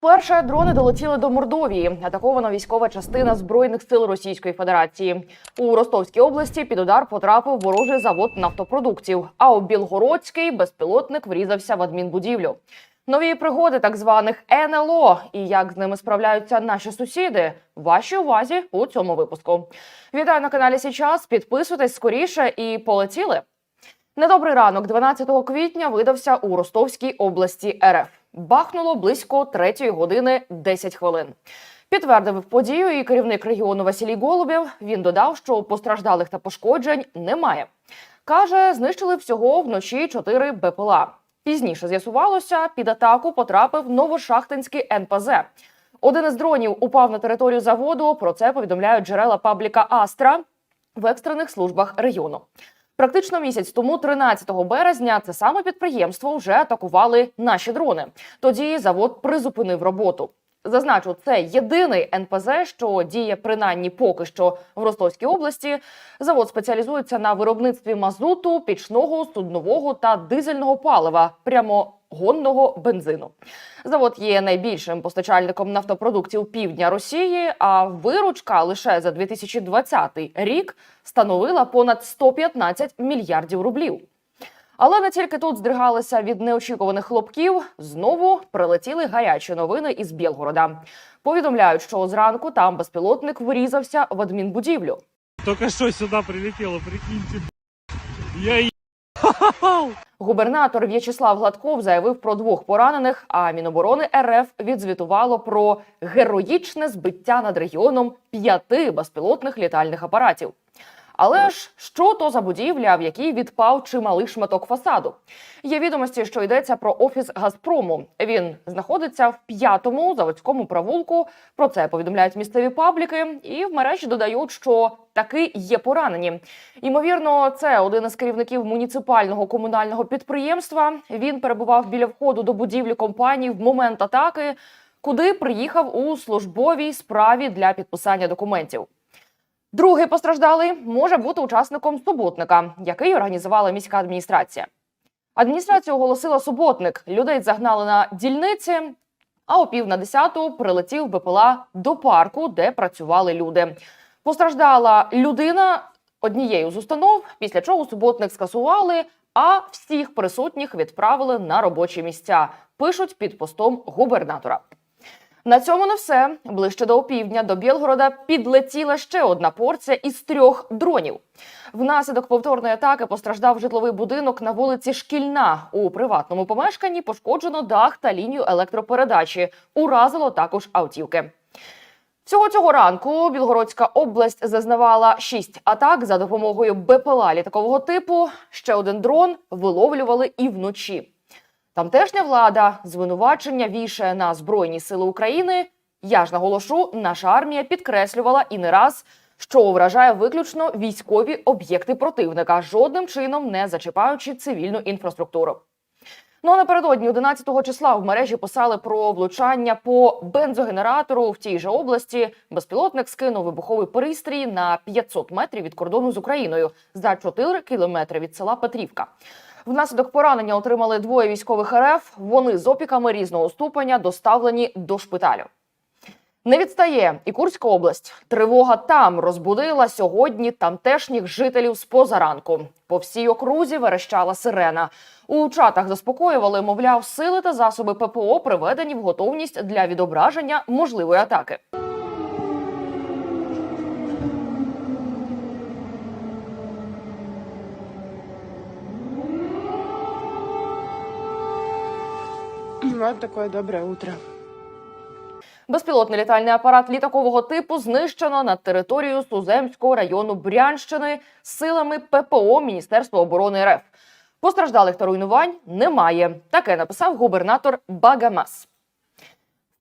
Перше дрони долетіли до Мордовії. Атакована військова частина збройних сил Російської Федерації. У Ростовській області під удар потрапив ворожий завод нафтопродуктів. А у Білгородській безпілотник врізався в адмінбудівлю. Нові пригоди так званих НЛО і як з ними справляються наші сусіди. Вашій увазі у цьому випуску. Вітаю на каналі Січас. Підписуйтесь скоріше і полетіли. Недобрий ранок 12 квітня видався у Ростовській області РФ. Бахнуло близько 3 години 10 хвилин. Підтвердив подію і керівник регіону Василій Голубєв. Він додав, що постраждалих та пошкоджень немає. Каже, знищили всього вночі 4 БПЛА. Пізніше з'ясувалося, під атаку потрапив новошахтинський НПЗ. Один із дронів упав на територію заводу. Про це повідомляють джерела пабліка Астра в екстрених службах регіону. Практично місяць тому, 13 березня, це саме підприємство вже атакували наші дрони. Тоді завод призупинив роботу. Зазначу, це єдиний НПЗ, що діє принаймні поки що в Ростовській області. Завод спеціалізується на виробництві мазуту, пічного, суднового та дизельного палива, прямогонного бензину. Завод є найбільшим постачальником нафтопродуктів півдня Росії. А виручка лише за 2020 рік становила понад 115 мільярдів рублів. Але не тільки тут здригалися від неочікуваних хлопків. Знову прилетіли гарячі новини із Білгорода. Повідомляють, що зранку там безпілотник врізався в адмінбудівлю. Только что сюда прилетело, прикиньте. Я. Губернатор В'ячеслав Гладков заявив про двох поранених. А Міноборони РФ відзвітувало про героїчне збиття над регіоном п'яти безпілотних літальних апаратів. Але ж що то за будівля, в якій відпав чималий шматок фасаду? Є відомості, що йдеться про офіс Газпрому. Він знаходиться в п'ятому заводському провулку. Про це повідомляють місцеві пабліки, і в мережі додають, що таки є поранені. Ймовірно, це один із керівників муніципального комунального підприємства. Він перебував біля входу до будівлі компанії в момент атаки, куди приїхав у службовій справі для підписання документів. Другий постраждалий може бути учасником суботника, який організувала міська адміністрація. Адміністрація оголосила суботник. Людей загнали на дільниці, а о пів на десяту прилетів БПЛА до парку, де працювали люди. Постраждала людина однією з установ, після чого суботник скасували, а всіх присутніх відправили на робочі місця. Пишуть під постом губернатора. На цьому не все. Ближче до опівдня до Білгорода підлетіла ще одна порція із трьох дронів. Внаслідок повторної атаки постраждав житловий будинок на вулиці Шкільна. У приватному помешканні пошкоджено дах та лінію електропередачі. Уразило також автівки. Всього цього ранку Білгородська область зазнавала шість атак за допомогою БПЛА літакового типу. Ще один дрон виловлювали і вночі. Тамтешня влада звинувачення вішає на Збройні Сили України. Я ж наголошу, наша армія підкреслювала і не раз, що вражає виключно військові об'єкти противника, жодним чином не зачіпаючи цивільну інфраструктуру. Ну а напередодні 11 числа в мережі писали про влучання по бензогенератору в тій же області. Безпілотник скинув вибуховий пристрій на 500 метрів від кордону з Україною за 4 кілометри від села Петрівка. Внаслідок поранення отримали двоє військових РФ. Вони з опіками різного ступеня доставлені до шпиталю. Не відстає і Курська область. Тривога там розбудила сьогодні тамтешніх жителів з позаранку. По всій окрузі верещала сирена. У чатах заспокоювали, мовляв, сили та засоби ППО приведені в готовність для відображення можливої атаки. Вот такое доброе утро. Безпілотний літальний апарат літакового типу знищено над територією Суземського району Брянщини силами ППО Міністерства оборони РФ. Постраждалих та руйнувань немає. Таке написав губернатор Багамас.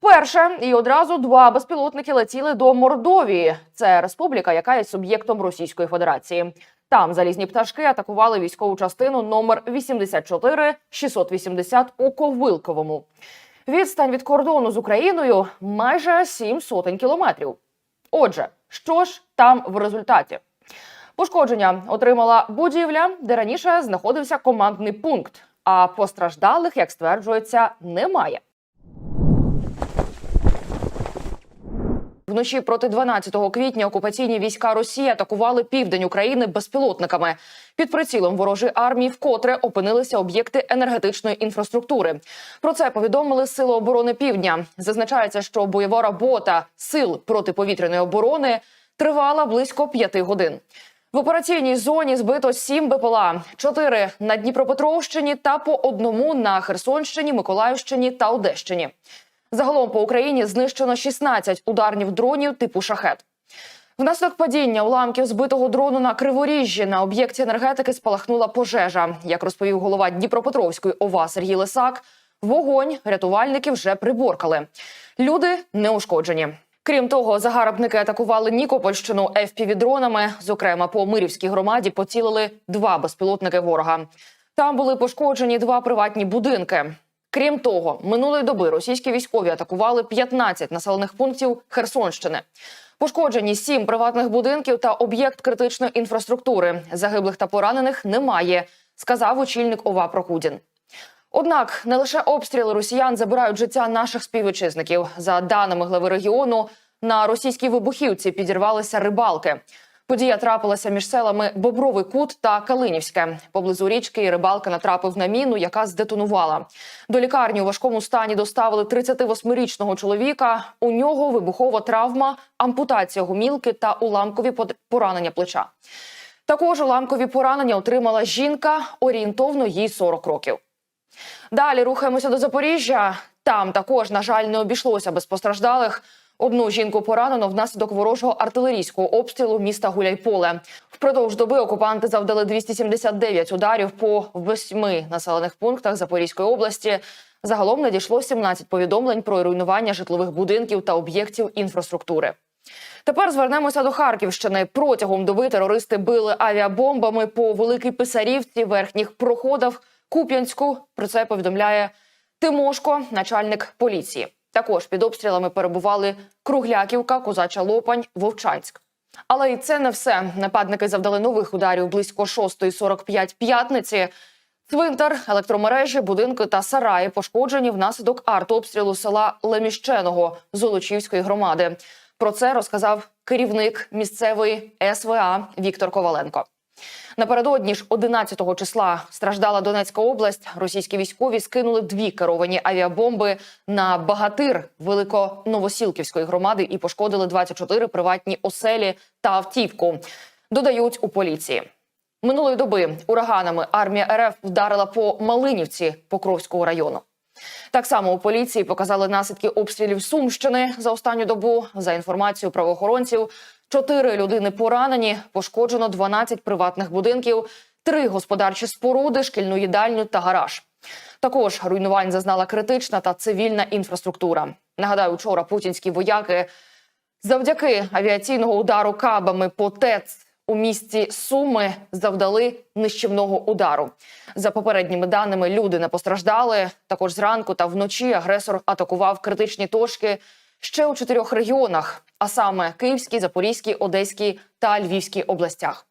Перше і одразу два безпілотники летіли до Мордовії. Це республіка, яка є суб'єктом Російської Федерації. Там залізні пташки атакували військову частину номер 84 680 у Ковилковому. Відстань від кордону з Україною майже сім сотень кілометрів. Отже, що ж там в результаті? Пошкодження отримала будівля, де раніше знаходився командний пункт. А постраждалих, як стверджується, немає. Вночі проти 12 квітня окупаційні війська Росії атакували південь України безпілотниками. Під прицілом ворожої армії вкотре опинилися об'єкти енергетичної інфраструктури. Про це повідомили Сили оборони Півдня. Зазначається, що бойова робота сил протиповітряної оборони тривала близько п'яти годин. В операційній зоні збито сім БПЛА, чотири на Дніпропетровщині та по одному на Херсонщині, Миколаївщині та Одещині. Загалом по Україні знищено 16 ударнів дронів типу шахет. Внаслідок падіння уламків збитого дрону на Криворіжжі на об'єкті енергетики спалахнула пожежа. Як розповів голова Дніпропетровської ОВА Сергій Лисак, вогонь рятувальники вже приборкали. Люди не ушкоджені. Крім того, загарбники атакували Нікопольщину FPV-дронами. Зокрема, по Мирівській громаді поцілили два безпілотники ворога. Там були пошкоджені два приватні будинки. Крім того, минулої доби російські військові атакували 15 населених пунктів Херсонщини. Пошкоджені сім приватних будинків та об'єкт критичної інфраструктури. Загиблих та поранених немає, сказав очільник ОВА Прокудін. Однак не лише обстріли росіян забирають життя наших співвітчизників. За даними глави регіону, на російській вибухівці підірвалися рибалки. Подія трапилася між селами Бобровий Кут та Калинівське. Поблизу річки рибалка натрапив на міну, яка здетонувала. До лікарні у важкому стані доставили 38-річного чоловіка. У нього вибухова травма, ампутація гумілки та уламкові поранення плеча. Також уламкові поранення отримала жінка, орієнтовно їй 40 років. Далі рухаємося до Запоріжжя. Там також, на жаль, не обійшлося без постраждалих. Одну жінку поранено внаслідок ворожого артилерійського обстрілу міста Гуляйполе. Впродовж доби окупанти завдали 279 ударів по восьми населених пунктах Запорізької області. Загалом надійшло 17 повідомлень про руйнування житлових будинків та об'єктів інфраструктури. Тепер звернемося до Харківщини. Протягом доби терористи били авіабомбами по Великій Писарівці, верхніх проходах, Куп'янську. Про це повідомляє Тимошко, начальник поліції. Також під обстрілами перебували Кругляківка, Козача Лопань, Вовчанськ. Але і це не все. Нападники завдали нових ударів близько 6.45 п'ятниці. Цвинтар, електромережі, будинки та сараї пошкоджені внаслідок артобстрілу села Леміщеного Золочівської громади. Про це розказав керівник місцевої СВА Віктор Коваленко. Напередодні ж 11 числа страждала Донецька область. Російські військові скинули дві керовані авіабомби на багатир Великоновосілківської громади і пошкодили 24 приватні оселі та автівку. Додають у поліції. Минулої доби ураганами армія РФ вдарила по Малинівці Покровського району. Так само у поліції показали наслідки обстрілів Сумщини за останню добу. За інформацією правоохоронців, чотири людини поранені, пошкоджено 12 приватних будинків, три господарчі споруди, шкільну їдальню та гараж. Також руйнувань зазнала критична та цивільна інфраструктура. Нагадаю, вчора путінські вояки завдяки авіаційного удару кабами по ТЕЦ у місті Суми завдали нищівного удару. За попередніми даними, люди не постраждали. Також зранку та вночі агресор атакував критичні точки ще у чотирьох регіонах, а саме Київській, Запорізькій, Одеській та Львівській областях.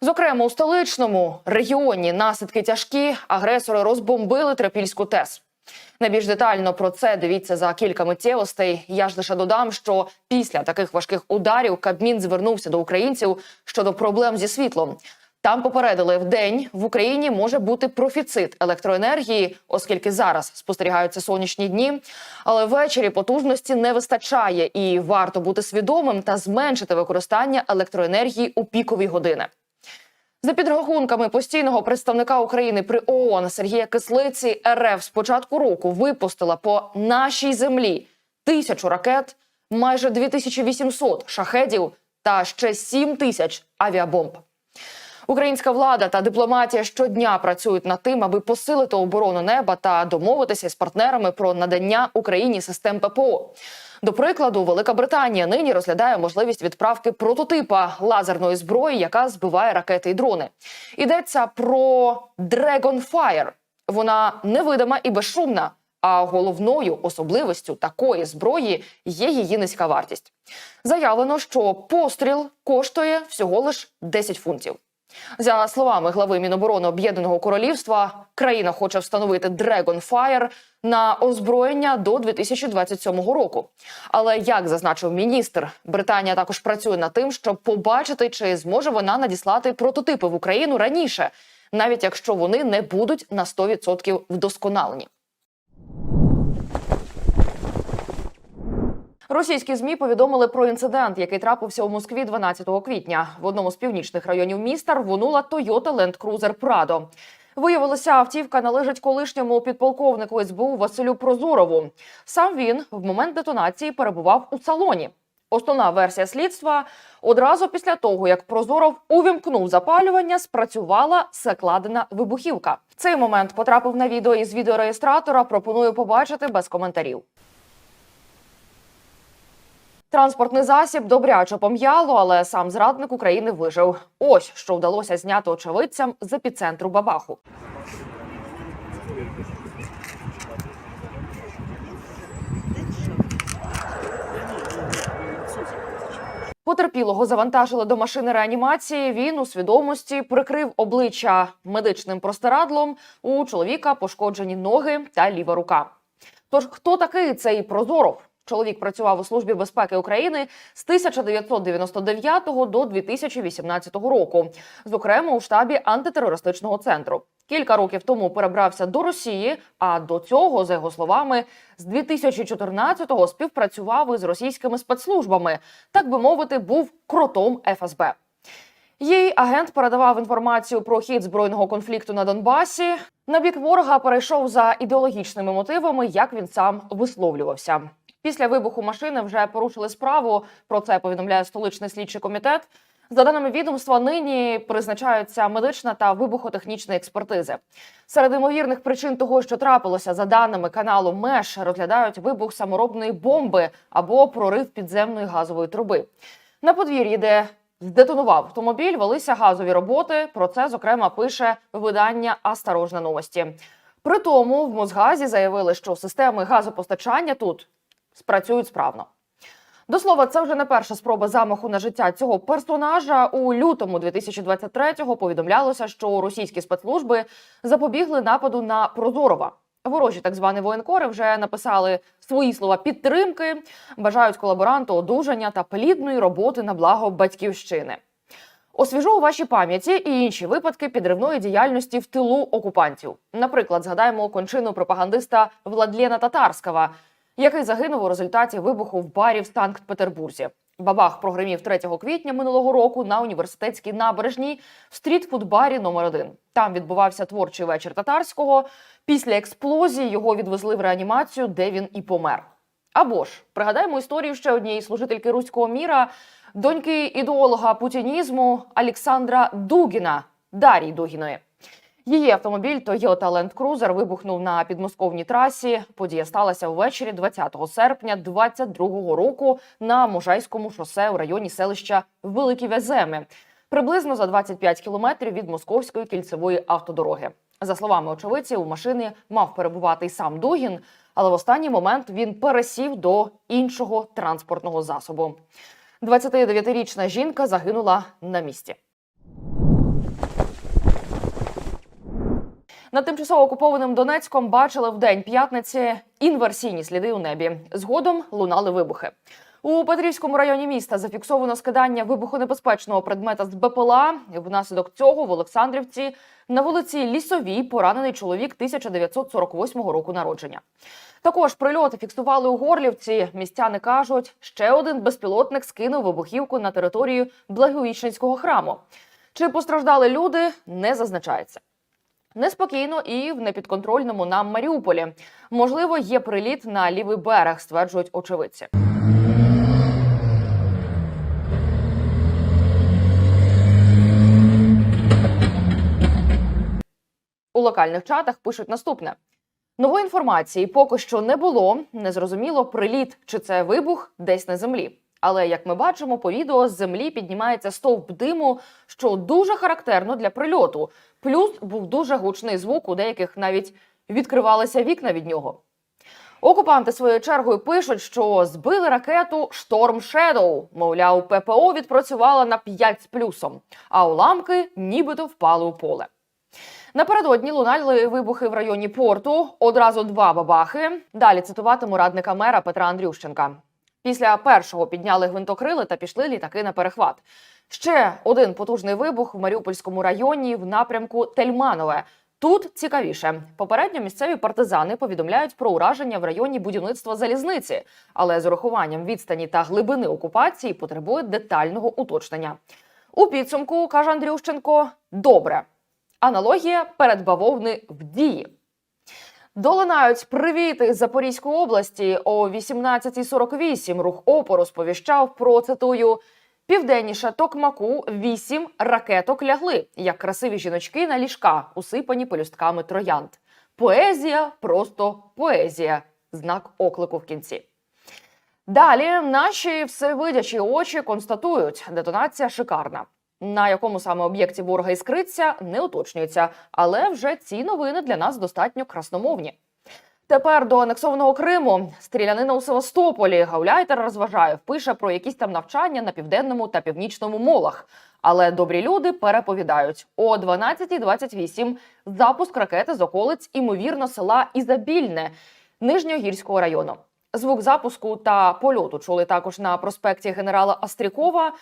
Зокрема, у столичному регіоні наслідки тяжкі. Агресори розбомбили Трипільську ТЕС. Найбільш детально про це дивіться за кілька миттєвостей. Я ж лише додам, що після таких важких ударів Кабмін звернувся до українців щодо проблем зі світлом. Там попередили в день в Україні може бути профіцит електроенергії, оскільки зараз спостерігаються сонячні дні. Але ввечері потужності не вистачає, і варто бути свідомим та зменшити використання електроенергії у пікові години. За підрахунками постійного представника України при ООН Сергія Кислиці, РФ з початку року випустила по нашій землі тисячу ракет, майже 2800 шахедів та ще 7 тисяч авіабомб. Українська влада та дипломатія щодня працюють над тим, аби посилити оборону неба та домовитися з партнерами про надання Україні систем ППО. До прикладу, Велика Британія нині розглядає можливість відправки прототипа лазерної зброї, яка збиває ракети і дрони. Йдеться про Dragonfire. Вона невидима і безшумна. А головною особливістю такої зброї є її низька вартість. Заявлено, що постріл коштує всього лиш 10 фунтів. За словами глави Міноборони Об'єднаного Королівства, країна хоче встановити Dragonfire на озброєння до 2027 року. Але як зазначив міністр, Британія також працює над тим, щоб побачити, чи зможе вона надіслати прототипи в Україну раніше, навіть якщо вони не будуть на 100% вдосконалені. Російські змі повідомили про інцидент, який трапився у Москві 12 квітня. В одному з північних районів міста рвонула Toyota Land Cruiser Prado. Виявилося, автівка належить колишньому підполковнику СБУ Василю Прозорову. Сам він в момент детонації перебував у салоні. Основна версія слідства одразу після того, як Прозоров увімкнув запалювання, спрацювала закладена вибухівка. В Цей момент потрапив на відео із відеореєстратора. Пропоную побачити без коментарів. Транспортний засіб добряче пом'яло, але сам зрадник України вижив. Ось що вдалося зняти очевидцям з епіцентру Бабаху. Потерпілого завантажили до машини реанімації. Він у свідомості прикрив обличчя медичним простирадлом. У чоловіка пошкоджені ноги та ліва рука. Тож хто такий цей Прозоров? Чоловік працював у службі безпеки України з 1999 до 2018 року, зокрема у штабі антитерористичного центру. Кілька років тому перебрався до Росії. А до цього, за його словами, з 2014-го співпрацював із російськими спецслужбами, так би мовити, був кротом ФСБ. Їй агент передавав інформацію про хід збройного конфлікту на Донбасі. На бік ворога перейшов за ідеологічними мотивами, як він сам висловлювався. Після вибуху машини вже порушили справу. Про це повідомляє столичний слідчий комітет. За даними відомства, нині призначаються медична та вибухотехнічна експертизи. Серед ймовірних причин того, що трапилося, за даними каналу МЕШ, розглядають вибух саморобної бомби або прорив підземної газової труби. На подвір'ї, де здетонував автомобіль, велися газові роботи. Про це зокрема пише видання Осторожна новості. При тому в Мосгазі заявили, що системи газопостачання тут спрацюють справно. До слова, це вже не перша спроба замаху на життя цього персонажа. У лютому 2023-го повідомлялося, що російські спецслужби запобігли нападу на Прозорова. Ворожі так звані воєнкори вже написали свої слова підтримки, бажають колаборанту одужання та плідної роботи на благо батьківщини. Освіжу у вашій пам'яті і інші випадки підривної діяльності в тилу окупантів. Наприклад, згадаємо кончину пропагандиста Владлєна Татарського, який загинув у результаті вибуху в барі в Санкт-Петербурзі. Бабах прогремів 3 квітня минулого року на університетській набережній в стрітфуд-барі номер 1 Там відбувався творчий вечір татарського. Після експлозії його відвезли в реанімацію, де він і помер. Або ж пригадаємо історію ще однієї служительки руського міра, доньки ідеолога путінізму Олександра Дугіна Дарії Дугіної. Її автомобіль Toyota Land Cruiser вибухнув на підмосковній трасі. Подія сталася ввечері 20 серпня 22 року на Можайському шосе у районі селища Великі Вяземи, приблизно за 25 кілометрів від московської кільцевої автодороги. За словами очевидців, у машині мав перебувати й сам Дугін, але в останній момент він пересів до іншого транспортного засобу. 29-річна жінка загинула на місці. Над тимчасово окупованим Донецьком бачили в день п'ятниці інверсійні сліди у небі. Згодом лунали вибухи. У Петрівському районі міста зафіксовано скидання вибухонебезпечного предмета з БПЛА. Внаслідок цього в Олександрівці на вулиці Лісовій поранений чоловік 1948 року народження. Також прильоти фіксували у Горлівці. Містяни кажуть, ще один безпілотник скинув вибухівку на територію Благовіщенського храму. Чи постраждали люди, не зазначається. Неспокійно і в непідконтрольному нам Маріуполі. Можливо, є приліт на лівий берег, стверджують очевидці. У локальних чатах пишуть наступне: нової інформації поки що не було. Незрозуміло, приліт чи це вибух десь на землі. Але як ми бачимо, по відео з землі піднімається стовп диму, що дуже характерно для прильоту. Плюс був дуже гучний звук, у деяких навіть відкривалися вікна від нього. Окупанти своєю чергою пишуть, що збили ракету Шторм Shadow. Мовляв, ППО відпрацювала на 5 з плюсом, а уламки нібито впали у поле. Напередодні лунали вибухи в районі порту. Одразу два бабахи. Далі цитуватиму радника мера Петра Андрющенка. Після першого підняли гвинтокрили та пішли літаки на перехват. Ще один потужний вибух в Маріупольському районі в напрямку Тельманове. Тут цікавіше. Попередньо місцеві партизани повідомляють про ураження в районі будівництва залізниці, але з урахуванням відстані та глибини окупації потребує детального уточнення. У підсумку каже Андрющенко: добре. Аналогія передбавовни в дії. Долинають привіти з Запорізької області о 18.48 рух опору сповіщав про цитую. Південніше Токмаку вісім ракеток лягли, як красиві жіночки на ліжка, усипані пелюстками троянд. Поезія, просто поезія. Знак оклику в кінці. Далі наші всевидячі очі констатують, детонація шикарна. На якому саме об'єкті ворога іскриться, не уточнюється, але вже ці новини для нас достатньо красномовні. Тепер до анексованого Криму стрілянина у Севастополі Гауляйтер розважає, пише про якісь там навчання на південному та північному молах. Але добрі люди переповідають о 12.28 запуск ракети з околиць, імовірно, села Ізабільне Нижньогірського району. Звук запуску та польоту чули також на проспекті генерала Астрікова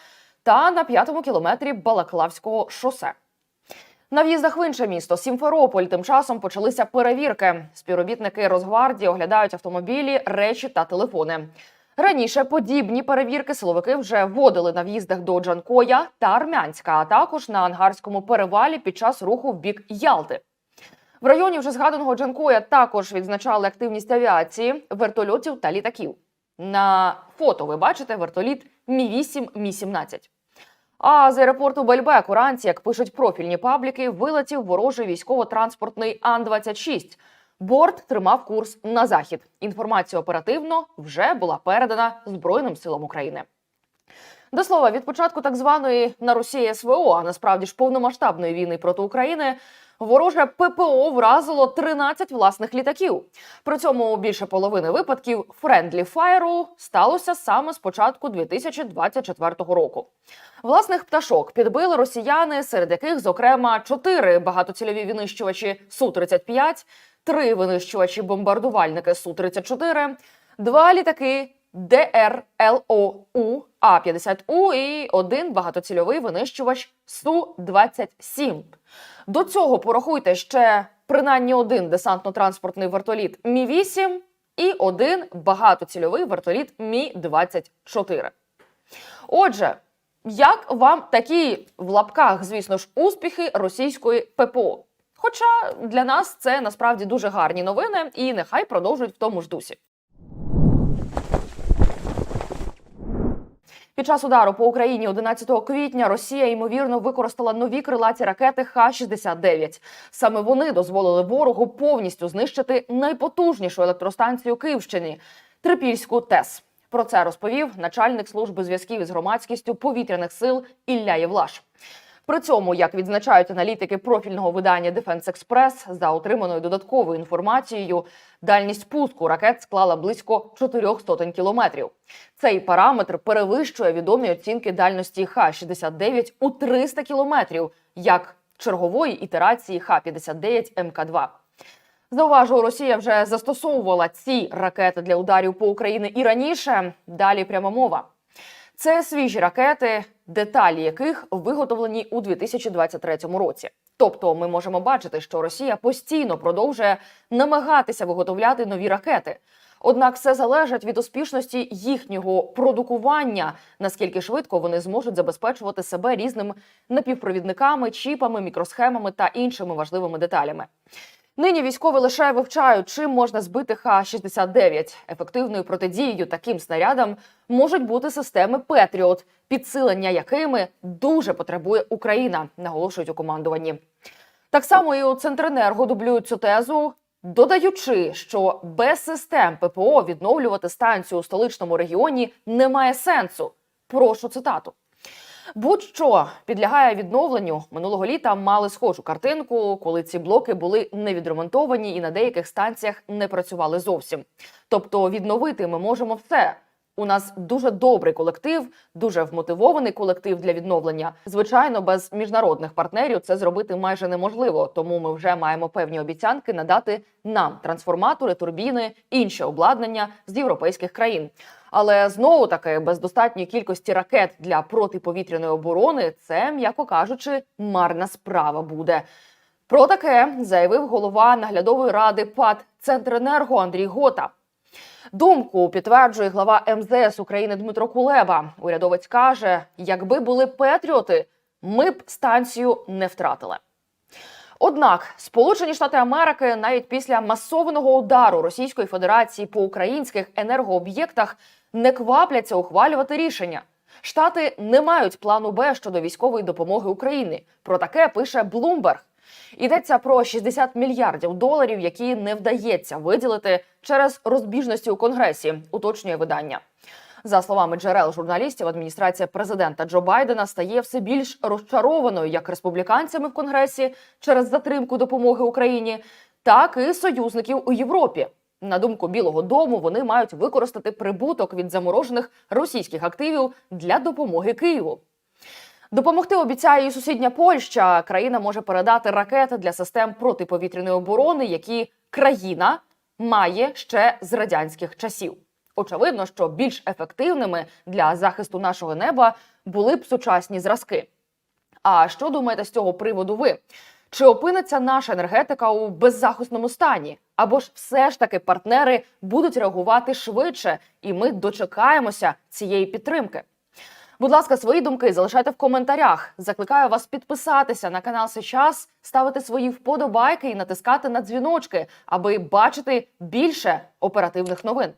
та на п'ятому кілометрі Балаклавського шосе. На в'їздах в інше місто Сімферополь тим часом почалися перевірки. Співробітники Росгвардії оглядають автомобілі, речі та телефони. Раніше подібні перевірки силовики вже вводили на в'їздах до Джанкоя та Армянська, а також на ангарському перевалі під час руху в бік Ялти. В районі вже згаданого Джанкоя також відзначали активність авіації, вертольотів та літаків. На фото ви бачите вертоліт Мі 8 Мі 17 а з аеропорту Бельбек уранці, як пишуть профільні пабліки, вилетів ворожий військово-транспортний Ан-26. Борт тримав курс на захід. Інформація оперативно вже була передана Збройним силам України. До слова, від початку так званої на Росії СВО, а насправді ж повномасштабної війни проти України, вороже ППО вразило 13 власних літаків. При цьому більше половини випадків френдлі фаєру сталося саме з початку 2024 року. Власних пташок підбили росіяни, серед яких, зокрема, чотири багатоцільові винищувачі Су-35, три винищувачі бомбардувальники Су-34, два літаки ДРЛОУ А-50У і один багатоцільовий винищувач Су-27. До цього порахуйте ще принаймні один десантно-транспортний вертоліт Мі-8 і один багатоцільовий вертоліт Мі-24. Отже, як вам такі в лапках, звісно ж, успіхи російської ППО? Хоча для нас це насправді дуже гарні новини, і нехай продовжують в тому ж дусі. Під час удару по Україні 11 квітня Росія ймовірно використала нові крилаті ракети Х-69. Саме вони дозволили ворогу повністю знищити найпотужнішу електростанцію Київщини Трипільську ТЕС. Про це розповів начальник служби зв'язків із громадськістю повітряних сил Ілля Євлаш. При цьому, як відзначають аналітики профільного видання Defense Express, за отриманою додатковою інформацією, дальність пуску ракет склала близько 400 кілометрів. Цей параметр перевищує відомі оцінки дальності Х-69 у 300 кілометрів, як чергової ітерації Х-59 МК-2. Зауважу, Росія вже застосовувала ці ракети для ударів по Україні і раніше. Далі пряма мова. Це свіжі ракети, деталі яких виготовлені у 2023 році. Тобто, ми можемо бачити, що Росія постійно продовжує намагатися виготовляти нові ракети. Однак все залежить від успішності їхнього продукування, наскільки швидко вони зможуть забезпечувати себе різними напівпровідниками, чіпами, мікросхемами та іншими важливими деталями. Нині військові лише вивчають, чим можна збити Х-69. Ефективною протидією таким снарядам можуть бути системи Петріот, підсилення якими дуже потребує Україна, наголошують у командуванні. Так само і у Центренерго дублюють цю тезу, додаючи, що без систем ППО відновлювати станцію у столичному регіоні немає сенсу. Прошу цитату. Будь-що підлягає відновленню. Минулого літа мали схожу картинку, коли ці блоки були не відремонтовані і на деяких станціях не працювали зовсім. Тобто відновити ми можемо все. У нас дуже добрий колектив, дуже вмотивований колектив для відновлення. Звичайно, без міжнародних партнерів це зробити майже неможливо. Тому ми вже маємо певні обіцянки надати нам трансформатори, турбіни, інше обладнання з європейських країн. Але знову таки без достатньої кількості ракет для протиповітряної оборони це, м'яко кажучи, марна справа буде. Про таке заявив голова наглядової ради ПАД Центренерго Андрій Гота. Думку підтверджує глава МЗС України Дмитро Кулеба. Урядовець каже: якби були патріоти, ми б станцію не втратили. Однак Сполучені Штати Америки навіть після масованого удару Російської Федерації по українських енергооб'єктах не квапляться ухвалювати рішення. Штати не мають плану Б щодо військової допомоги Україні. Про таке пише Bloomberg. Йдеться про 60 мільярдів доларів, які не вдається виділити через розбіжності у конгресі, уточнює видання. За словами джерел журналістів, адміністрація президента Джо Байдена стає все більш розчарованою як республіканцями в конгресі через затримку допомоги Україні, так і союзників у Європі. На думку Білого Дому, вони мають використати прибуток від заморожених російських активів для допомоги Києву. Допомогти обіцяє і сусідня Польща. Країна може передати ракети для систем протиповітряної оборони, які країна має ще з радянських часів. Очевидно, що більш ефективними для захисту нашого неба були б сучасні зразки. А що думаєте з цього приводу ви? Чи опиниться наша енергетика у беззахисному стані? Або ж все ж таки партнери будуть реагувати швидше, і ми дочекаємося цієї підтримки? Будь ласка, свої думки залишайте в коментарях. Закликаю вас підписатися на канал Сейчас, ставити свої вподобайки і натискати на дзвіночки, аби бачити більше оперативних новин.